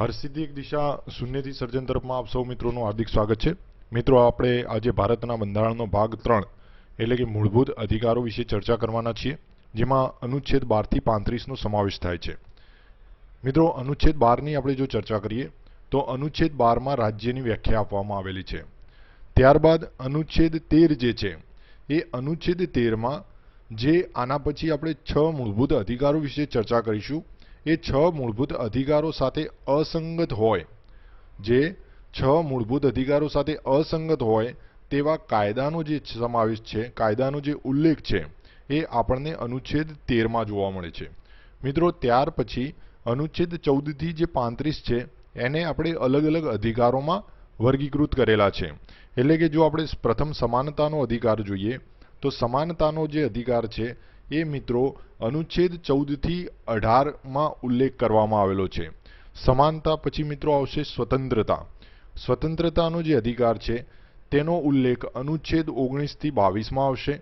હરસિદ્ધિ એક દિશા શૂન્યથી સર્જન તરફમાં આપ સૌ મિત્રોનું હાર્દિક સ્વાગત છે. મિત્રો, આપણે આજે ભારતના બંધારણનો ભાગ ત્રણ, એટલે કે મૂળભૂત અધિકારો વિશે ચર્ચા કરવાના છીએ, જેમાં અનુચ્છેદ બારથી પાંત્રીસનો સમાવેશ થાય છે. મિત્રો, અનુચ્છેદ બારની આપણે જો ચર્ચા કરીએ, તો અનુચ્છેદ બારમાં રાજ્યની વ્યાખ્યા આપવામાં આવેલી છે. ત્યારબાદ અનુચ્છેદ તેર જે છે, એ અનુચ્છેદ તેરમાં જે આના પછી આપણે છ મૂળભૂત અધિકારો વિશે ચર્ચા કરીશું એ છ મૂળભૂત અધિકારો સાથે અસંગત હોય. જે છ મૂળભૂત અધિકારો સાથે અસંગત હોય તેવા કાયદાનો જે સમાવેશ છે, કાયદાનો જે ઉલ્લેખ છે, એ આપણને અનુચ્છેદ તેરમાં જોવા મળે છે. મિત્રો, ત્યાર પછી અનુચ્છેદ ચૌદથી જે પાંત્રીસ છે, એને આપણે અલગ અલગ અધિકારોમાં વર્ગીકૃત કરેલા છે. એટલે કે જો આપણે પ્રથમ સમાનતાનો અધિકાર જોઈએ, તો સમાનતાનો જે અધિકાર છે એ મિત્રો અનુચ્છેદ ચૌદથી અઢારમાં ઉલ્લેખ કરવામાં આવેલો છે. સમાનતા પછી મિત્રો આવશે સ્વતંત્રતા. સ્વતંત્રતાનો જે અધિકાર છે, તેનો ઉલ્લેખ અનુચ્છેદ ઓગણીસથી બાવીસમાં આવશે.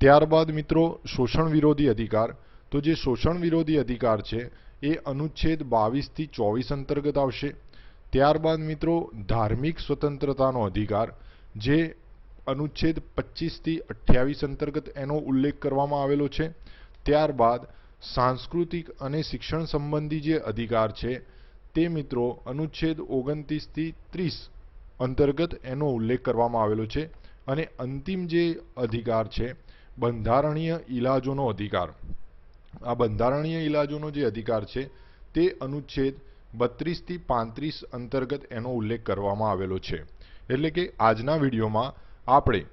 ત્યારબાદ મિત્રો શોષણ વિરોધી અધિકાર. તો જે શોષણ વિરોધી અધિકાર છે, એ અનુચ્છેદ બાવીસથી ચોવીસ અંતર્ગત આવશે. ત્યારબાદ મિત્રો ધાર્મિક સ્વતંત્રતાનો અધિકાર, જે અનુચ્છેદ પચીસથી અઠ્યાવીસ અંતર્ગત એનો ઉલ્લેખ કરવામાં આવેલો છે. ત્યારબાદ સાંસ્કૃતિક અને શિક્ષણ સંબંધી જે અધિકાર છે તે મિત્રો અનુચ્છેદ ઓગણત્રીસથી ત્રીસ અંતર્ગત એનો ઉલ્લેખ કરવામાં આવેલો છે અને અંતિમ જે અધિકાર છે, બંધારણીય ઇલાજોનો અધિકાર. આ બંધારણીય ઇલાજોનો જે અધિકાર છે તે અનુચ્છેદ બત્રીસથી પાંત્રીસ અંતર્ગત એનો ઉલ્લેખ કરવામાં આવેલો છે. એટલે કે આજના વિડીયોમાં આપણે,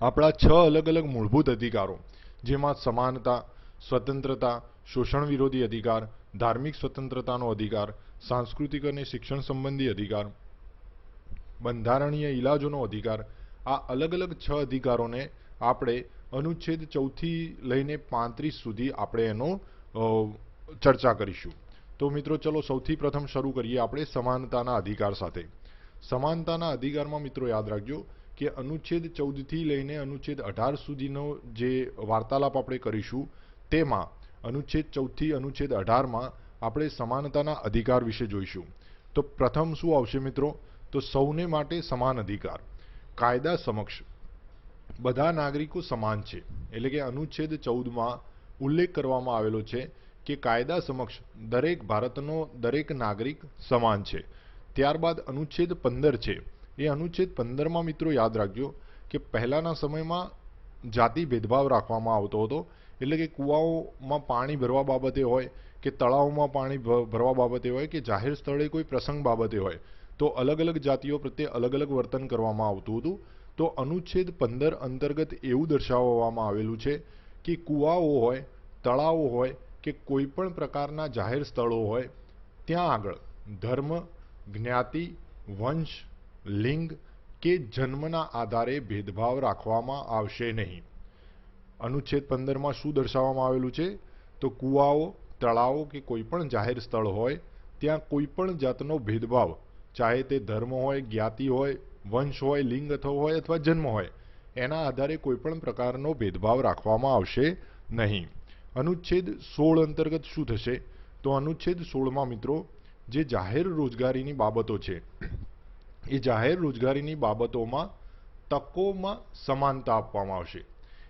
આપણા છ અલગ અલગ મૂળભૂત અધિકારો, જેમાં સમાનતા, સ્વતંત્રતા, શોષણ વિરોધી અધિકાર, ધાર્મિક સ્વતંત્રતાનો અધિકાર, સાંસ્કૃતિક અને શિક્ષણ સંબંધી અધિકાર, બંધારણીય ઇલાજોનો અધિકાર, આ અલગ અલગ છ અધિકારોને આપણે અનુચ્છેદ ચૌદથી લઈને પાંત્રીસ સુધી આપણે એનો ચર્ચા કરીશું. તો મિત્રો, ચલો સૌથી પ્રથમ શરૂ કરીએ આપણે સમાનતાના અધિકાર સાથે. સમાનતાના અધિકારમાં મિત્રો યાદ રાખજો કે અનુચ્છેદ ચૌદથી લઈને અનુચ્છેદ અઢાર સુધીનો જે વાર્તાલાપ આપણે કરીશું, તેમાં અનુચ્છેદ ચૌદથી અનુચ્છેદ અઢારમાં આપણે સમાનતાના અધિકાર વિશે જોઈશું. તો પ્રથમ શું આવશે મિત્રો? તો સૌને માટે સમાન અધિકાર. કાયદા સમક્ષ બધા નાગરિકો સમાન છે. એટલે કે અનુચ્છેદ ચૌદમાં ઉલ્લેખ કરવામાં આવેલો છે કે કાયદા સમક્ષ દરેક ભારતનો દરેક નાગરિક સમાન છે. ત્યારબાદ અનુચ્છેદ પંદર છે. એ અનુચ્છેદ પંદરમાં મિત્રો યાદ રાખજો કે પહેલાંના સમયમાં જાતિ ભેદભાવ રાખવામાં આવતો હતો. એટલે કે કૂવાઓમાં પાણી ભરવા બાબતે હોય કે તળાવમાં પાણી ભરવા બાબતે હોય કે જાહેર સ્થળે કોઈ પ્રસંગ બાબતે હોય, તો અલગ અલગ જાતિઓ પ્રત્યે અલગ અલગ વર્તન કરવામાં આવતું હતું. તો અનુચ્છેદ પંદર અંતર્ગત એવું દર્શાવવામાં આવેલું છે કે કૂવાઓ હોય, તળાવો હોય કે કોઈ પણ પ્રકારના જાહેર સ્થળો હોય, ત્યાં આગળ ધર્મ જ્ઞાતિ, વંશ, લિંગ કે જન્મના આધારે ભેદભાવ રાખવામાં આવશે નહીં. અનુચ્છેદ પંદરમાં શું દર્શાવવામાં આવેલું છે? તો કૂવાઓ, તળાવો કે કોઈ પણ જાહેર સ્થળ હોય, ત્યાં કોઈ પણ જાતનો ભેદભાવ, ચાહે તે ધર્મ હોય, જ્ઞાતિ હોય, વંશ હોય, લિંગ અથવા હોય અથવા જન્મ હોય, એના આધારે કોઈ પણ પ્રકારનો ભેદભાવ રાખવામાં આવશે નહીં. અનુચ્છેદ સોળ અંતર્ગત શું થશે? તો અનુચ્છેદ સોળમાં મિત્રો જે જાહેર રોજગારીની બાબતો છે, એ જાહેર રોજગારીની બાબતોમાં તકોમાં સમાનતા આપવામાં આવશે.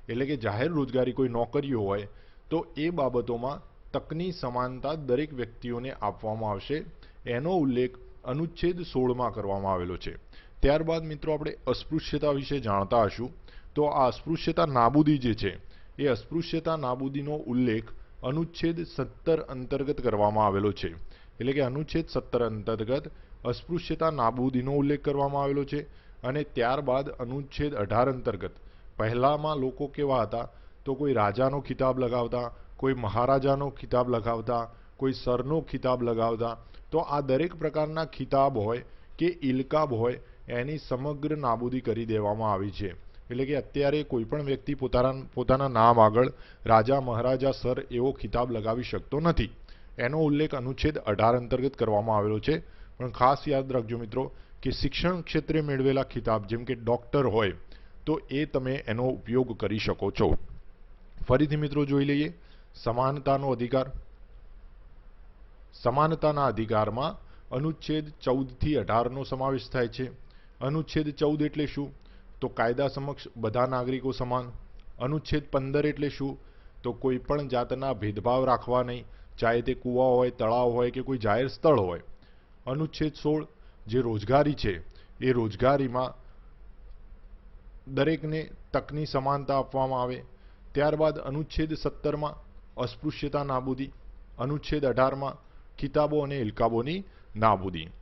એટલે કે જાહેર રોજગારી કોઈ નોકરીઓ હોય, તો એ બાબતોમાં તકની સમાનતા દરેક વ્યક્તિઓને આપવામાં આવશે. એનો ઉલ્લેખ અનુચ્છેદ સોળમાં કરવામાં આવેલો છે. ત્યારબાદ મિત્રો આપણે અસ્પૃશ્યતા વિશે જાણતા હશું. તો આ અસ્પૃશ્યતા નાબૂદી જે છે, એ અસ્પૃશ્યતા નાબૂદીનો ઉલ્લેખ અનુચ્છેદ સત્તર અંતર્ગત કરવામાં આવેલો છે. એટલે કે અનુચ્છેદ સત્તર અંતર્ગત અસ્પૃશ્યતા નાબૂદીનો ઉલ્લેખ કરવામાં આવેલો છે અને ત્યારબાદ અનુચ્છેદ અઢાર અંતર્ગત પહેલાંમાં લોકો કેવા હતા? તો કોઈ રાજાનો ખિતાબ લગાવતા, કોઈ મહારાજાનો ખિતાબ લગાવતા, કોઈ સરનો ખિતાબ લગાવતા. તો આ દરેક પ્રકારના ખિતાબ હોય કે ઇલકાબ હોય, એની સમગ્ર નાબૂદી કરી દેવામાં આવી છે. એટલે કે અત્યારે કોઈ પણ વ્યક્તિ પોતાના પોતાના નામ આગળ રાજા, મહારાજા, સર એવો ખિતાબ લગાવી શકતો નથી. એનો ઉલ્લેખ અનુચ્છેદ અઢાર અંતર્ગત કરવામાં આવેલો છે. પણ ખાસ યાદ રાખજો મિત્રો કે શિક્ષણ ક્ષેત્રે મેળવેલા ખિતાબ, જેમ કે ડૉક્ટર હોય, તો એ તમે એનો ઉપયોગ કરી શકો છો. ફરીથી મિત્રો જોઈ લઈએ. સમાનતાનો અધિકાર. સમાનતાના અધિકારમાં અનુચ્છેદ ચૌદથી અઢાર નો સમાવેશ થાય છે. અનુચ્છેદ ચૌદ એટલે શું? તો કાયદા સમક્ષ બધા નાગરિકો સમાન. અનુચ્છેદ પંદર એટલે શું? તો કોઈ પણ જાતના ભેદભાવ રાખવા નહીં. ચાહે તે કૂવા હોય, તળાવ હોય કે કોઈ જાહેર સ્થળ હોય. અનુચ્છેદ સોળ જે રોજગારી છે, એ રોજગારીમાં દરેકને તકની સમાનતા આપવામાં આવે. ત્યારબાદ અનુચ્છેદ સત્તરમાં અસ્પૃશ્યતા નાબૂદી. અનુચ્છેદ અઢારમાં કિતાબો અને ઇલકાબોની નાબૂદી.